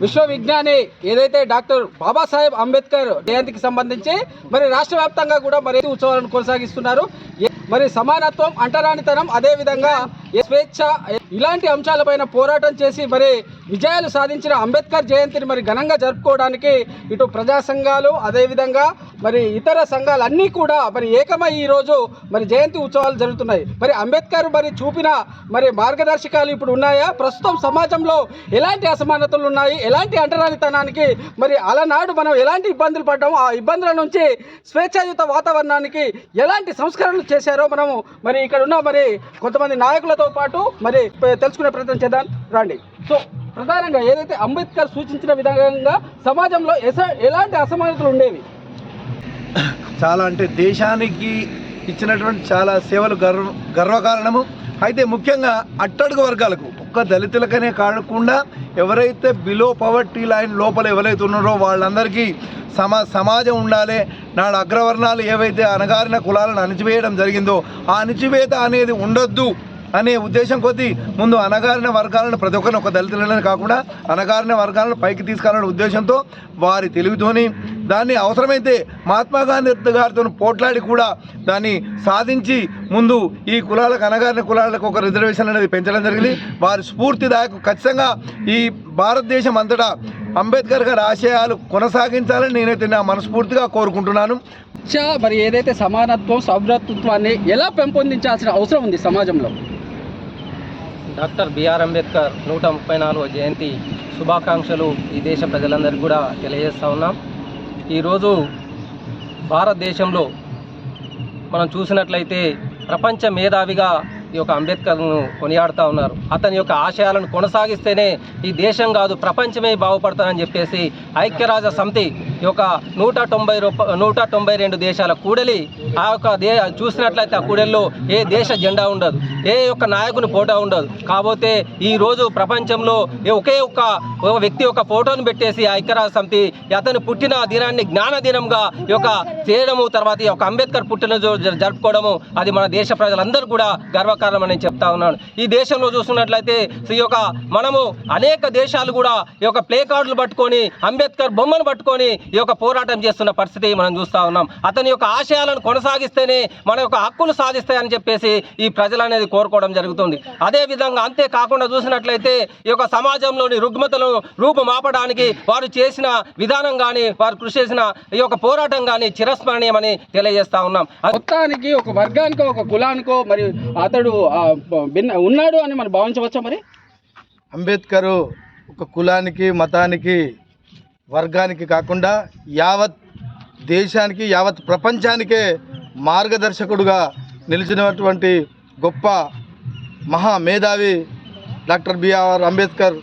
విశ్వవిజ్ఞాని ఏదైతే డాక్టర్ బాబాసాహెబ్ అంబేద్కర్ జయంతికి సంబంధించి మరి రాష్ట్ర వ్యాప్తంగా కూడా మరి ఉత్సవాలను కొనసాగిస్తున్నారు. మరి సమానత్వం అంటరానితనం అదే విధంగా స్వేచ్ఛ ఇలాంటి అంశాలపైన పోరాటం చేసి మరి విజయాలు సాధించిన అంబేద్కర్ జయంతిని మరి ఘనంగా జరుపుకోవడానికి ఇటు ప్రజా సంఘాలు అదేవిధంగా మరి ఇతర సంఘాలన్నీ కూడా మరి ఏకమై ఈరోజు మరి జయంతి ఉత్సవాలు జరుగుతున్నాయి. మరి అంబేద్కర్ మరి చూపిన మరి మార్గదర్శకాలు ఇప్పుడు ఉన్నాయా? ప్రస్తుతం సమాజంలో ఎలాంటి అసమానతలు ఉన్నాయి? ఎలాంటి అంటరానితనానికి మరి అలనాడు మనం ఎలాంటి ఇబ్బందులు పడ్డామో ఆ ఇబ్బందుల నుంచి స్వేచ్ఛాయుత వాతావరణానికి ఎలాంటి సంస్కరణలు చేశారో మనము మరి ఇక్కడ ఉన్న మరి కొంతమంది నాయకులతో పాటు మరి తెలుసుకునే ప్రయత్నం చేద్దాం. రండి. సో ప్రధానంగా ఏదైతే అంబేద్కర్ సూచించిన విధంగా సమాజంలో ఎస- ఎలాంటి అసమానతలు ఉండేవి? చాలా అంటే దేశానికి ఇచ్చినటువంటి చాలా సేవలు గర్వ గర్వకారణము. అయితే ముఖ్యంగా అట్టడుగు వర్గాలకు ఒక్క దళితులకనే కాకుండా ఎవరైతే బిలో పవర్టీ లైన్ లోపల ఎవరైతే ఉన్నారో వాళ్ళందరికీ సమా సమాజం ఉండాలి. నాడు అగ్రవర్ణాలు ఏవైతే అణగారిన కులాలను అణిచివేయడం జరిగిందో ఆ అణిచివేత అనేది ఉండొద్దు. అనే ఉద్దేశం కొద్దీ ముందు అనగారిన వర్గాలను ప్రతి ఒక్కరిని ఒక దళితులనే కాకుండా అనగారిన వర్గాలను పైకి తీసుకురావడం ఉద్దేశంతో వారి తెలివితోని దాన్ని అవసరమైతే మహాత్మా గాంధీ గారితో పోట్లాడి కూడా దాన్ని సాధించి ముందు ఈ కులాలకు అనగారిన కులాలకు ఒక రిజర్వేషన్ అనేది పెంచడం జరిగింది. వారి స్ఫూర్తిదాయకు ఖచ్చితంగా ఈ భారతదేశం అంతటా అంబేద్కర్ గారి ఆశయాలు కొనసాగించాలని నేనైతే నా మనస్ఫూర్తిగా కోరుకుంటున్నాను. మరి ఏదైతే సమానత్వం సౌభ్రతత్వాన్ని ఎలా పెంపొందించాల్సిన అవసరం ఉంది సమాజంలో? డాక్టర్ బిఆర్ అంబేద్కర్ నూట ముప్పై నాలుగవ జయంతి శుభాకాంక్షలు ఈ దేశ ప్రజలందరికీ కూడా తెలియజేస్తా ఉన్నాం. ఈరోజు భారతదేశంలో మనం చూసినట్లయితే ప్రపంచ మేధావిగా ఈ యొక్క అంబేద్కర్ను కొనియాడుతూ ఉన్నారు. అతని యొక్క ఆశయాలను కొనసాగిస్తేనే ఈ దేశం కాదు ప్రపంచమే బాగుపడతానని చెప్పేసి ఐక్యరాజ్య సమితి ఈ యొక్క నూట తొంభై రూప నూట తొంభై రెండు దేశాల కూడలి ఆ యొక్క దే చూసినట్లయితే ఆ కూడెల్లో ఏ దేశ జెండా ఉండదు ఏ యొక్క నాయకుని ఫోటో ఉండదు. కాకపోతే ఈ రోజు ప్రపంచంలో ఏ ఒకే ఒక్క ఒక వ్యక్తి యొక్క ఫోటోను పెట్టేసి ఆ ఐక్యరాజ్య సమితి అతను పుట్టిన దినాన్ని జ్ఞాన దినంగా ఈ యొక్క చేయడము తర్వాత ఈ యొక్క అంబేద్కర్ పుట్టినరోజు జరుపుకోవడము అది మన దేశ ప్రజలందరూ కూడా గర్వకారణమని నేను చెప్తా ఉన్నాను. ఈ దేశంలో చూసుకున్నట్లయితే ఈ యొక్క మనము అనేక దేశాలు కూడా ఈ యొక్క ప్లే కార్డులు పట్టుకొని అంబేద్కర్ బొమ్మను పట్టుకొని ఈ యొక్క పోరాటం చేస్తున్న పరిస్థితి మనం చూస్తూ ఉన్నాం. అతని యొక్క ఆశయాలను కొనసాగిస్తేనే మన యొక్క హక్కులు సాధిస్తాయని చెప్పేసి ఈ ప్రజలు అనేది కోరుకోవడం జరుగుతుంది. అదే విధంగా అంతే కాకుండా చూసినట్లయితే ఈ యొక్క సమాజంలోని రుగ్మతలను రూపుమాపడానికి వారు చేసిన విధానం కానీ వారు కృషి చేసిన ఈ యొక్క పోరాటం కానీ చిరస్మరణీయమని తెలియజేస్తా ఉన్నాం. మొత్తానికి ఒక వర్గానికో ఒక కులానికో మరి అతడు భిన్న ఉన్నాడు అని మనం భావించవచ్చా మరి? అంబేద్కర్ ఒక కులానికి మతానికి వర్గానికి కాకుండా యావత్ దేశానికి యావత్ ప్రపంచానికే మార్గదర్శకుడుగా నిలిచినటువంటి గొప్ప మహా మేధావి డాక్టర్ బిఆర్ అంబేద్కర్